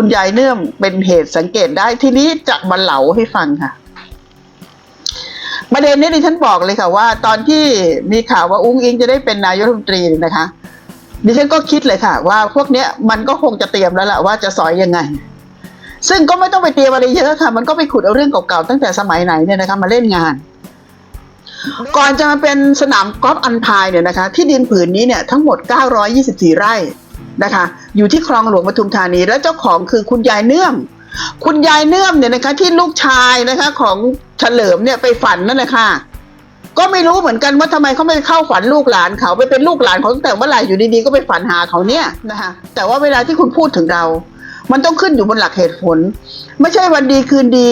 คุณยายเนื่อมเป็นเหตุสังเกตได้ทีนี้จะมาเหลาให้ฟังค่ะ ประเด็นนี้ดิฉันบอกเลยค่ะว่า ตอนที่มีข่าวว่าอุ้งอิงจะได้เป็นนายกรัฐมนตรีเนี่ยนะคะ ดิฉันก็คิดเลยค่ะ ว่าพวกเนี้ยมันก็คงจะเตรียมแล้วล่ะว่าจะสอยยังไง ซึ่งก็ไม่ต้องไปเตรียมอะไรเยอะค่ะ มันก็ไปขุดเอาเรื่องเก่าๆตั้งแต่สมัยไหนเนี่ยนะคะ มาเล่นงานก่อนจะมาเป็นสนามกอล์ฟอันพายเนี่ยนะคะ ที่ดินผืนนี้เนี่ยทั้งหมด 924 ไร่ นะคะ อยู่ที่คลองหลวงปทุมธานี และเจ้าของคือคุณยายเนื่อม คุณยายเนื่อมเนี่ยนะคะ ที่ลูกชายนะคะของเฉลิมเนี่ยไปฝันนั่นแหละค่ะ ก็ไม่รู้เหมือนกันว่าทำไมเขาไม่เข้าฝันลูกหลานเขาไปเป็นลูกหลานเขาตั้งแต่เมื่อไหร่อยู่ดีๆก็ไปฝันหาเขาเนี่ยนะคะ แต่ว่าเวลาที่คุณพูดถึงเรา มันต้องขึ้นอยู่บนหลักเหตุผล ไม่ใช่วันดีคืนดี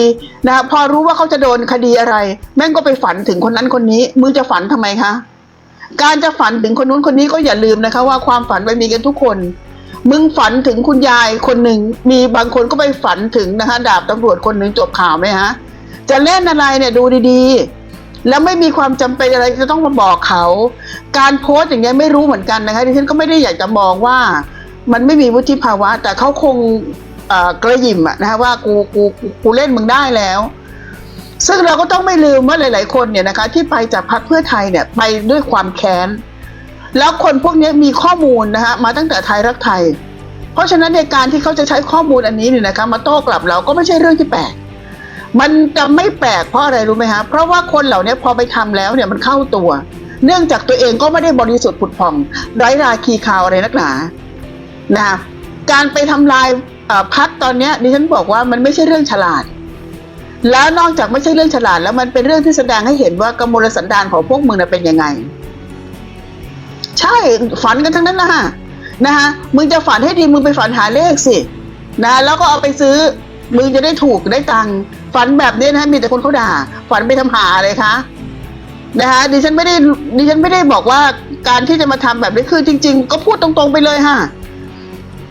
นะคะพอรู้ว่าเขาจะโดนคดีอะไร แม่งก็ไปฝันถึงคนนั้นคนนี้มึงจะฝันทำไมคะการจะฝันถึงคนนู้นคนนี้ก็อย่าลืมนะคะว่าความฝันมันมีกันทุกคน มึงฝันถึงคุณยายคนหนึ่งมีบางคนก็ไปฝันถึงนะคะดาบตำรวจคนหนึ่งจบข่าวไหมฮะจะเล่นอะไรเนี่ยดูดีๆ แล้วไม่มีความจำเป็นอะไรจะต้องมาบอกเขา การโพสต์อย่างเงี้ยไม่รู้เหมือนกันนะคะดิฉันก็ไม่ได้อยากจะมองว่ามันไม่มีวุฒิภาวะ แต่เขาคงกระยิมอะนะคะว่ากูกูกูกูเล่นมึงได้แล้ว ซึ่งเราก็ต้องไม่ลืมว่าหลาย ๆ คนเนี่ยนะคะที่ไปจากพรรคเพื่อไทยเนี่ยไปด้วยความแค้น แล้วคนพวกนี้มีข้อมูลนะคะมาตั้งแต่ไทยรักไทย เพราะฉะนั้นในการที่เขาจะใช้ข้อมูลอันนี้เนี่ยนะคะมาโต้กลับเราก็ไม่ใช่เรื่องที่แปลกมันจะไม่แปลกเพราะอะไรรู้ไหมคะเพราะว่าคนเหล่านี้พอไปทำแล้วเนี่ยมันเข้าตัว เนื่องจากตัวเองก็ไม่ได้บริสุทธิ์ผุดผ่อง ไร้ราคีคาวอะไรนักหนานะคะการไปทำลายพักตอนนี้ดิฉันบอกว่ามันไม่ใช่เรื่องฉลาด แล้วนอกจากไม่ใช่เรื่องฉลาด แล้วมันเป็นเรื่องที่แสดงให้เห็นว่ากำมลสันดานของพวกมึงเป็นยังไง ช่ฝันกันทั้งนั้นนะฮะนะฮะมึงจะฝันให้ดีมึงไปฝันหาเลขสินะแล้วก็เอาไปซื้อ มึงจะได้ถูกได้ตังค์ฝันแบบนี้นะะมีแต่คนเขาด่า ฝันไปทำหาอะไรคะนะฮะดิฉันไม่ได้ดิฉันไม่ได้บอกว่าการที่จะมาทำแบบนี้คือจริง ๆ ก็พูดตรงๆไปเลยฮะ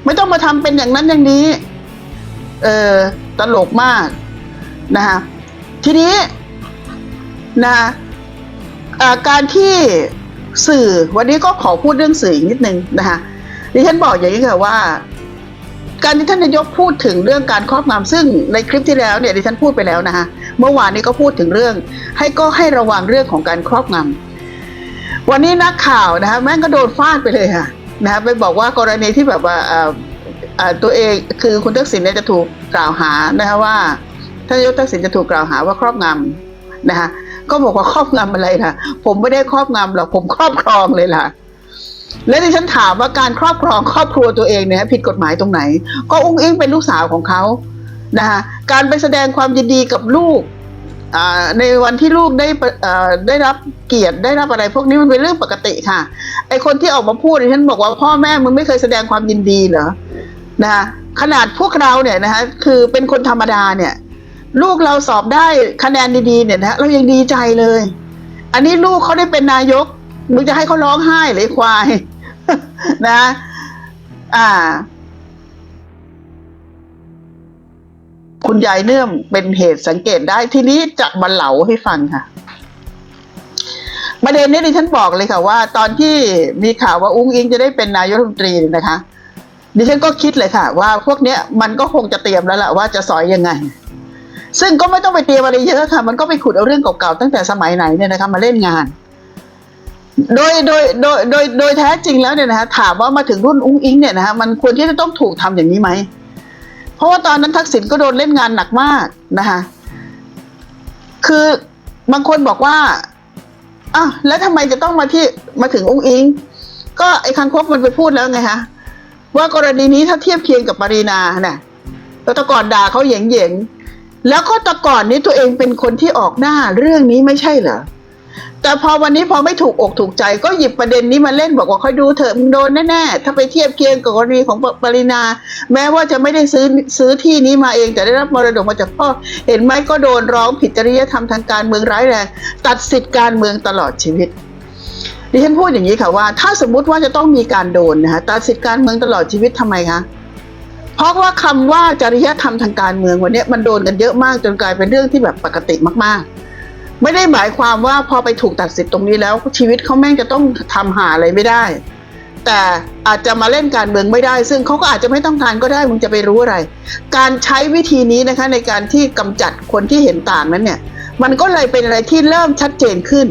ไม่ต้องมาทำเป็นอย่างนั้นอย่างนี้ เออตลกมากนะคะทีนี้นะเอ่อการที่ สื่อวันนี้ก็ขอพูดเรื่องสื่ออีกนิดนึงนะคะดิฉันบอกอย่างนี้ค่ะว่า การที่ท่านนายกพูดถึงเรื่องการครอบงำซึ่งในคลิปที่แล้วเนี่ยดิฉันพูดไปแล้วนะคะเมื่อวานนี้ก็พูดถึงเรื่อง ให้ก็ให้ระวังเรื่องของการครอบงำวันนี้นักข่าวนะคะแม่งก็โดนฟาดไปเลยค่ะนะคะไปบอกว่ากรณีที่แบบว่าอ่อเอ่อตัวเองคือคุณทักษิณเนี่ยจะถูกกล่าวหานะคะว่าท่านนายกทักษิณจะถูกกล่าวหาว่าครอบงำนะคะ ก็บอกว่าครอบงำอะไรล่ะ ผมไม่ได้ครอบงำหรอกผมครอบครองเลยล่ะ แล้วดิฉันถามว่าการครอบครองครอบครัวตัวเองเนี่ยผิดกฎหมายตรงไหน ก็อุ้งอิงเป็นลูกสาวของเขานะคะการไปแสดงความยินดีกับลูกในวันที่ลูกได้ได้รับเกียรติได้รับอะไรพวกนี้มันเป็นเรื่องปกติค่ะ ไอคนที่ออกมาพูดฉันบอกว่าพ่อแม่มึงไม่เคยแสดงความยินดีเหรอนะคะขนาดพวกเราเนี่ยนะคะคือเป็นคนธรรมดาเนี่ย ลูกเราสอบได้คะแนนดีๆเนี่ยนะเรายังดีใจเลย อันนี้ลูกเขาได้เป็นนายกมึงจะให้เขาร้องไห้เหรือควาย นะ อ่า คุณยายเนื่อมเป็นเหตุสังเกตได้ทีนี้จะมาเหลาให้ฟังค่ะประเด็นนี้ดิฉันบอกเลยค่ะว่า ตอนที่มีข่าวว่าอุ้งอิงจะได้เป็นนายกรัฐมนตรีเนี่ยนะคะ ดิฉันก็คิดเลยค่ะ ว่าพวกเนี้ยมันก็คงจะเตรียมแล้วล่ะว่าจะสอยยังไง ซึ่งก็ไม่ต้องไปเตรียมอะไรเยอะค่ะ มันก็ไปขุดเอาเรื่องเก่าๆตั้งแต่สมัยไหนเนี่ยนะคะมาเล่นงาน โดยโดยโดยโดยโดยแท้จริงแล้วเนี่ยนะคะถามว่ามาถึงรุ่นอุ้งอิงเนี่ยนะคะมันควรที่จะต้องถูกทำอย่างนี้ไหม เพราะว่าตอนนั้นทักษิณก็โดนเล่นงานหนักมากนะคะคือบางคนบอกว่าอ้าวแล้วทำไมจะต้องมาที่มาถึงอุ้งอิง ก็ไอ้คังคกมันไปพูดแล้วไงคะว่ากรณีนี้ถ้าเทียบเคียงกับปรินาน่ะแล้วแตะก่อนด่าเขาเหย่งเหยง แล้วก็แตะก่อนนี้ตัวเองเป็นคนที่ออกหน้าเรื่องนี้ไม่ใช่เหรอแต่พอวันนี้พอไม่ถูกอกถูกใจก็หยิบประเด็นนี้มาเล่นบอกว่าคอยดูเถอะมึงโดนแน่ๆถ้าไปเทียบเคียงกับกรณีของปรินา แม้ว่าจะไม่ได้ซื้อซื้อที่นี้มาเองแต่ได้รับมรดกมาจากพ่อ เห็นไหมก็โดนร้องผิดจริยธรรมทางการเมืองร้ายแรงตัดสิทธิการเมืองตลอดชีวิตดิฉันพูดอย่างนี้ค่ะว่า ถ้าสมมุติว่าจะต้องมีการโดนนะคะตัดสิทธิการเมืองตลอดชีวิตทำไมคะ เพราะว่าคำว่าจริยธรรมทางการเมืองวันนี้มันโดนกันเยอะมากจนกลายเป็นเรื่องที่แบบปกติมากๆ ไม่ได้หมายความว่าพอไปถูกตัดสิทธิ์ตรงนี้แล้วชีวิตเขาแม่งจะต้องทำหาอะไรไม่ได้ แต่อาจจะมาเล่นการเมืองไม่ได้ ซึ่งเขาก็อาจจะไม่ต้องการก็ได้มึงจะไปรู้อะไร การใช้วิธีนี้นะคะในการที่กำจัดคนที่เห็นต่างนั้นเนี่ย มันก็เลยเป็นอะไรที่เริ่มชัดเจนขึ้น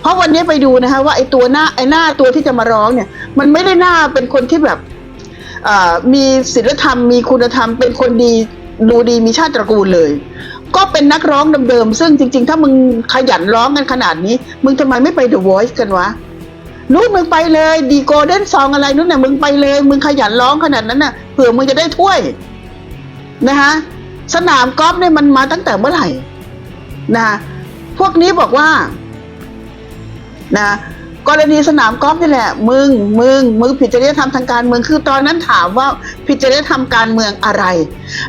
เพราะวันนี้ไปดูนะคะว่าไอ้ตัวหน้าไอ้หน้าตัวที่จะมาร้องเนี่ย มันไม่ได้หน้าเป็นคนที่แบบ มีศีลธรรมมีคุณธรรมเป็นคนดีดูดีมีชาติตระกูลเลย ก็เป็นนักร้องเดิมๆซึ่งจริง ๆ ถ้ามึงขยันร้องกันขนาดนี้ มึงทำไมไม่ไป The Voice กันวะนู้นมึงไปเลยดีโกลเด้นซองอะไรนู้นน่ะมึงไปเลย มึงขยันร้องขนาดนั้นน่ะเผื่อมึงจะได้ถ้วยนะคะสนามกอล์ฟเนี่ยมันมาตั้งแต่เมื่อไหร่นะพวกนี้บอกว่านะ กรณีสนามกอล์ฟนี่แหละ มึง มึง มึงผิดจริยธรรมทางการเมืองคือตอนนั้นถามว่าผิดจริยธรรมการเมืองอะไร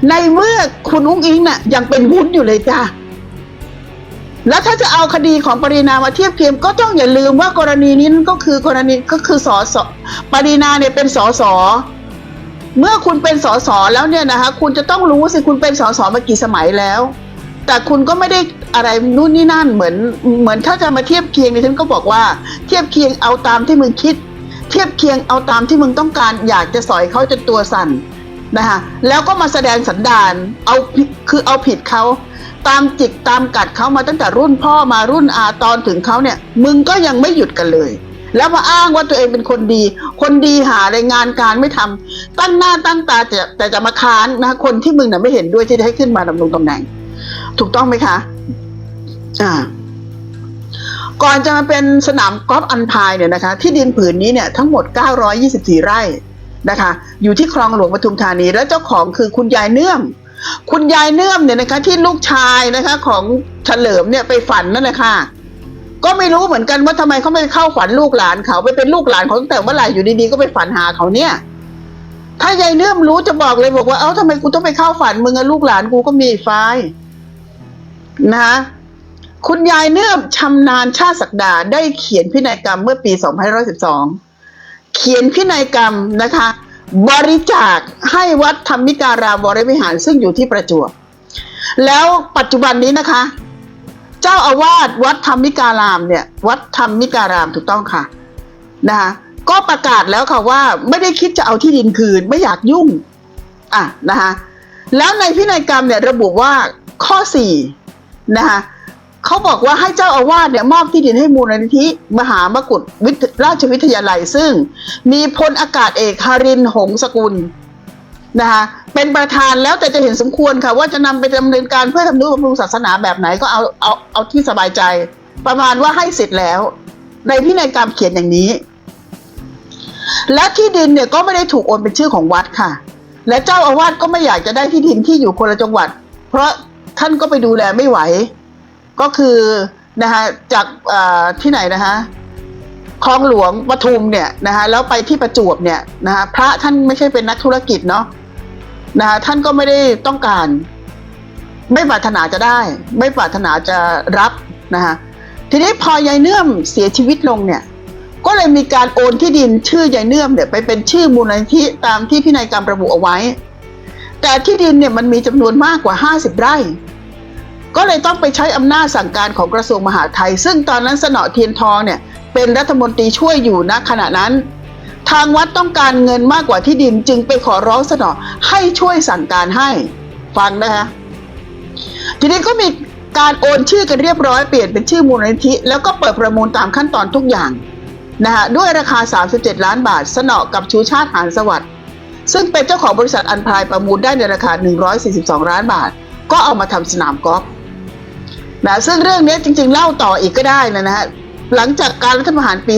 ในเมื่อคุณอุ้งอิงน่ะยังเป็นวุ้นอยู่เลยจ้าแล้วถ้าจะเอาคดีของปรินามาเทียบเทียมก็ต้องอย่าลืมว่ากรณีนี้นั่นก็คือกรณีก็คือสอสอปรินาเนี่ยเป็นสอสอเมื่อคุณเป็นสอสอแล้วเนี่ยนะคะคุณจะต้องรู้สิคุณเป็นสอสอมากี่สมัยแล้ว แต่คุณก็ไม่ได้ อะไรนู่นนี่นั่นเหมือนเหมือนถ้าจะมาเทียบเคียงดิฉันก็บอกว่าเทียบเคียงเอาตามที่มึงคิด เทียบเคียงเอาตามที่มึงต้องการ อยากจะสอยเขาจนตัวสั่นนะคะแล้วก็มาแสดงสันดานเอาคือเอาผิดเขาตามจิกตามกัดเขามาตั้งแต่รุ่นพ่อมารุ่นอาตอนถึงเขาเนี่ย มึงก็ยังไม่หยุดกันเลย แล้วมาอ้างว่าตัวเองเป็นคนดี คนดีหาอะไรงานการไม่ทำตั้งหน้าตั้งตาแต่แต่จะมาค้านนะคนที่มึงน่ะไม่เห็นด้วยที่จะให้ขึ้นมาดำรงตำแหน่ง ถูกต้องไหมคะ อ่าก่อนจะมาเป็นสนามกอล์ฟอันพายเนี่ยนะคะ ที่ดินผืนนี้เนี่ยทั้งหมด 924 ไร่นะคะ อยู่ที่คลองหลวงปทุมธานี และเจ้าของคือคุณยายเนื่อม คุณยายเนื่อมเนี่ยนะคะ ที่ลูกชายนะคะของเฉลิมเนี่ยไปฝันนั่นแหละค่ะ ก็ไม่รู้เหมือนกันว่าทำไมเขาไม่เข้าฝันลูกหลานเขาไปเป็นลูกหลานเขาตั้งแต่เมื่อไหร่อยู่ดีๆก็ไปฝันหาเขาเนี่ย ถ้ายายเนื่อมรู้จะบอกเลยบอกว่าเอ้าทำไมกูต้องไปเข้าฝันมึงอะลูกหลานกูก็มีไฟนะคะ คุณยายเนื่อมชำนาญชาติศักดาได้เขียนพินัยกรรมเมื่อปี2512 เขียนพินัยกรรมนะคะ บริจาคให้วัดธรรมิการามวรวิหารซึ่งอยู่ที่ประจวบ แล้วปัจจุบันนี้นะคะ เจ้าอาวาสวัดธรรมิการามเนี่ย วัดธรรมิการามถูกต้องค่ะนะคะก็ประกาศแล้วค่ะว่าไม่ได้คิดจะเอาที่ดินคืนไม่อยากยุ่งอะนะคะแล้วในพินัยกรรมเนี่ยระบุว่าข้อสี่นะคะ เขาบอกว่าให้เจ้าอาวาสเนี่ยมอบที่ดินให้มูลนิธิมหามกุฏวิทราชวิทยาลัย ซึ่งมีพลอากาศเอกฮารินทร์หงสกุลนะคะเป็นประธานแล้วแต่จะเห็นสมควรค่ะว่าจะนำไปดำเนินการเพื่อทำนุบำรุงศาสนาแบบไหนก็เอาเอาเอาที่สบายใจ ประมาณว่าให้เสิทธิ์แล้ว ในพินัยกรรมเขียนอย่างนี้ และที่ดินเนี่ยก็ไม่ได้ถูกโอนเป็นชื่อของวัดค่ะ และเจ้าอาวาสก็ไม่อยากจะได้ที่ดินที่อยู่คนละจังหวัด เพราะท่านก็ไปดูแลไม่ไหว ก็คือนะคะจากที่ไหนนะคะคลองหลวงปทุมเนี่ยนะคะแล้วไปที่ประจวบเนี่ยนะคะพระท่านไม่ใช่เป็นนักธุรกิจเนาะนะคะท่านก็ไม่ได้ต้องการ ไม่ปรารถนาจะได้ ไม่ปรารถนาจะรับนะคะทีนี้พอยายเนื่อมเสียชีวิตลงเนี่ยก็เลยมีการโอนที่ดินชื่อยายเนื่อมเนี่ยไปเป็นชื่อมูลนิธิตามที่พินัยกรรมระบุเอาไว้ แต่ที่ดินเนี่ยมันมีจำนวนมากกว่า 50 ไร่ ก็เลยต้องไปใช้อำนาจสั่งการของกระทรวงมหาดไทย ซึ่งตอนนั้นสนอเทียนทองเนี่ยเป็นรัฐมนตรีช่วยอยู่ณขณะนั้น ทางวัดต้องการเงินมากกว่าที่ดินจึงไปขอร้องสนอให้ช่วยสั่งการให้ฟังนะคะทีนี้ก็มีการโอนชื่อกันเรียบร้อยเปลี่ยนเป็นชื่อมูลนิธิ แล้วก็เปิดประมูลตามขั้นตอนทุกอย่างนะคะด้วยราคา 37 ล้านบาท สนอกับชูชาติหานสวัสดิ์ซึ่งเป็นเจ้าของบริษัทอันพรายประมูลได้ในราคา 142 ล้านบาท ก็เอามาทำสนามกอล์ฟ นะซึ่งเรื่องนี้จริง ๆ เล่าต่ออีกก็ได้นะฮะหลังจากการรัฐประหารปี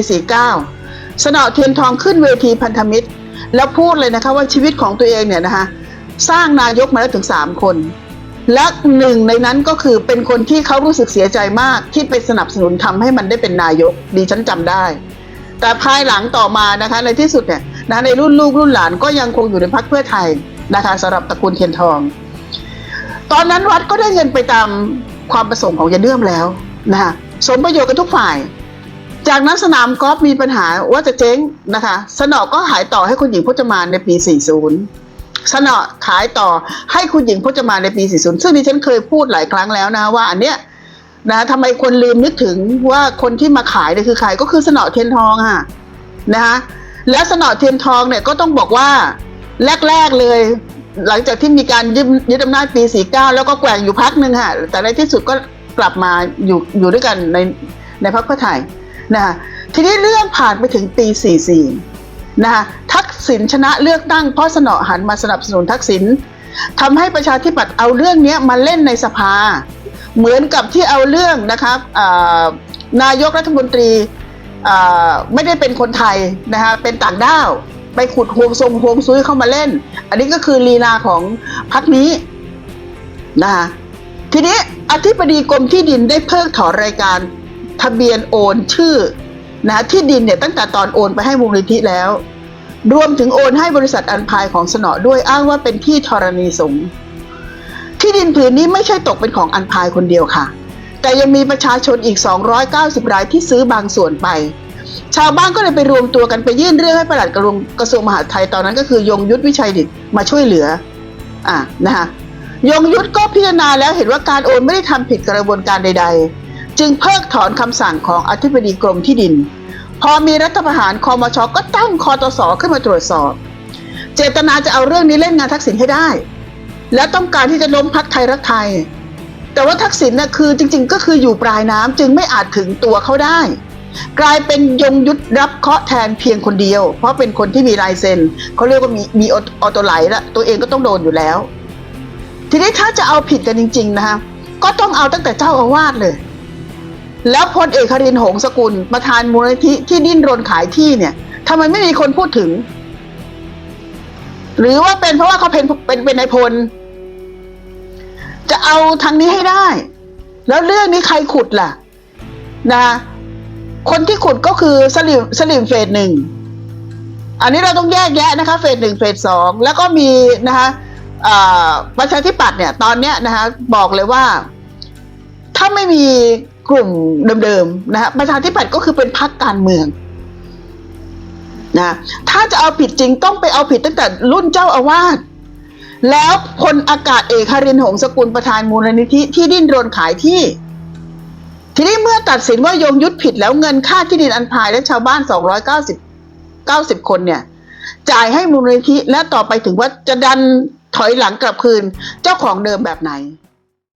49 สนอเทียนทองขึ้นเวทีพันธมิตร แล้วพูดเลยนะคะว่าชีวิตของตัวเองเนี่ยนะคะสร้างนายกมาแล้วถึง 3 คน และหนึ่งในนั้นก็คือเป็นคนที่เขารู้สึกเสียใจมากที่ไปสนับสนุนทำให้มันได้เป็นนายกดีฉันจำได้ แต่ภายหลังต่อมานะคะในที่สุดเนี่ยนะในรุ่นลูกรุ่นหลานก็ยังคงอยู่ในพรรคเพื่อไทยนะคะสำหรับตระกูลเทียนทอง ตอนนั้นวัดก็ได้เงินไปตาม ความประสงค์ของยายเนื่อมแล้วนะคะสมประโยชน์กับทุกฝ่าย จากนั้นสนามกอล์ฟมีปัญหาว่าจะเจ๊งนะคะ สนอก็ขายต่อให้คุณหญิงพจมานในปี 40 สนอขายต่อให้คุณหญิงพจมานในปี 40 ซึ่งดิฉันเคยพูดหลายครั้งแล้วนะว่าอันเนี้ยนะทำไมคนลืมนึกถึงว่าคนที่มาขายเนี่ยคือใครก็คือสนอเทียนทองค่ะนะคะและสนอเทียนทองเนี่ยก็ต้องบอกว่าแรก ๆเลย หลังจากที่มีการยึดยึดอำนาจปี 49 แล้วก็แกว่งอยู่พักหนึ่งค่ะแต่ในที่สุดก็กลับมาอยู่อยู่ด้วยกันในในพรรคเพื่อไทยนะคะทีนี้เรื่องผ่านไปถึงปี 44 นะคะทักษิณชนะเลือกตั้งเพราะสนอหันมาสนับสนุนทักษิณทำให้ประชาธิปัตย์เอาเรื่องนี้มาเล่นในสภา เหมือนกับที่เอาเรื่องนะครับนายกรัฐมนตรีไม่ได้เป็นคนไทยนะคะเป็นต่างด้าว ไปขุดโฮงทรงโฮงซุยเข้ามาเล่น อันนี้ก็คือลีลาของพักนี้นะคะทีนี้อธิบดีกรมที่ดินได้เพิกถอนรายการทะเบียนโอนชื่อนะที่ดินเนี่ยตั้งแต่ตอนโอนไปให้มูลนิธิแล้ว รวมถึงโอนให้บริษัทอันพายของสนอด้วยอ้างว่าเป็นที่ธรณีสงฆ์ที่ดินผืนนี้ไม่ใช่ตกเป็นของอันพายคนเดียวค่ะ แต่ยังมีประชาชนอีก 290 รายที่ซื้อบางส่วนไป ชาวบ้านก็เลยไปรวมตัวกันไปยื่นเรื่องให้ปลัดกระทรวงกระทรวงมหาดไทยตอนนั้นก็คือยงยุทธวิชัยดิตมาช่วยเหลือ อะนะคะยงยุทธก็พิจารณาแล้วเห็นว่าการโอนไม่ได้ทำผิดกระบวนการใด ๆ จึงเพิกถอนคำสั่งของอธิบดีกรมที่ดิน พอมีรัฐประหารคอมชก็ตั้งคอตสขึ้นมาตรวจสอบ เจตนาจะเอาเรื่องนี้เล่นงานทักษิณให้ได้ และต้องการที่จะล้มพักไทยรักไทย แต่ว่าทักษิณน่ะคือจริง ๆ ก็คืออยู่ปลายน้ำจึงไม่อาจถึงตัวเขาได้ กลายเป็นยงยุทธรับเคาะแทนเพียงคนเดียว เพราะเป็นคนที่มีลายเซ็นเขาเรียกว่ามีมีออโตไลท์ละตัวเองก็ต้องโดนอยู่แล้ว ทีนี้ถ้าจะเอาผิดกันจริง ๆ นะคะก็ต้องเอาตั้งแต่เจ้าอาวาสเลย แล้วพลเอกครินหงสกุลประธานมูลนิธิที่ดิ้นรนขายที่เนี่ยทำไมไม่มีคนพูดถึง หรือว่าเป็นเพราะว่าเขาเป็นเป็นเป็นนายพล จะเอาทางนี้ให้ได้ แล้วเรื่องนี้ใครขุดล่ะ นะ คนที่ขุดก็คือสลิมสลิมเฟสหนึ่งอันนี้เราต้องแยกแยะนะคะเฟสหนึ่งเฟสสองแล้วก็มีนะคะประชาธิปัตย์เนี่ยตอนเนี้ยนะคะบอกเลยว่า ถ้าไม่มีกลุ่มเดิมๆนะคะประชาธิปัตย์ก็คือเป็นพรรคการเมืองนะถ้าจะเอาผิดจริงต้องไปเอาผิดตั้งแต่รุ่นเจ้าอาวาสแล้วพลอากาศเอกคารินหงสกุลประธานมูลนิธิที่ดิ้นรนขายที่ ทีนี้เมื่อตัดสินว่ายงยุทธผิดแล้วเงินค่าที่ดินอันพายและชาวบ้าน 290 90 คนเนี่ย จ่ายให้มูลนิธิและต่อไปถึงว่าจะดันถอยหลังกลับคืนเจ้าของเดิมแบบไหน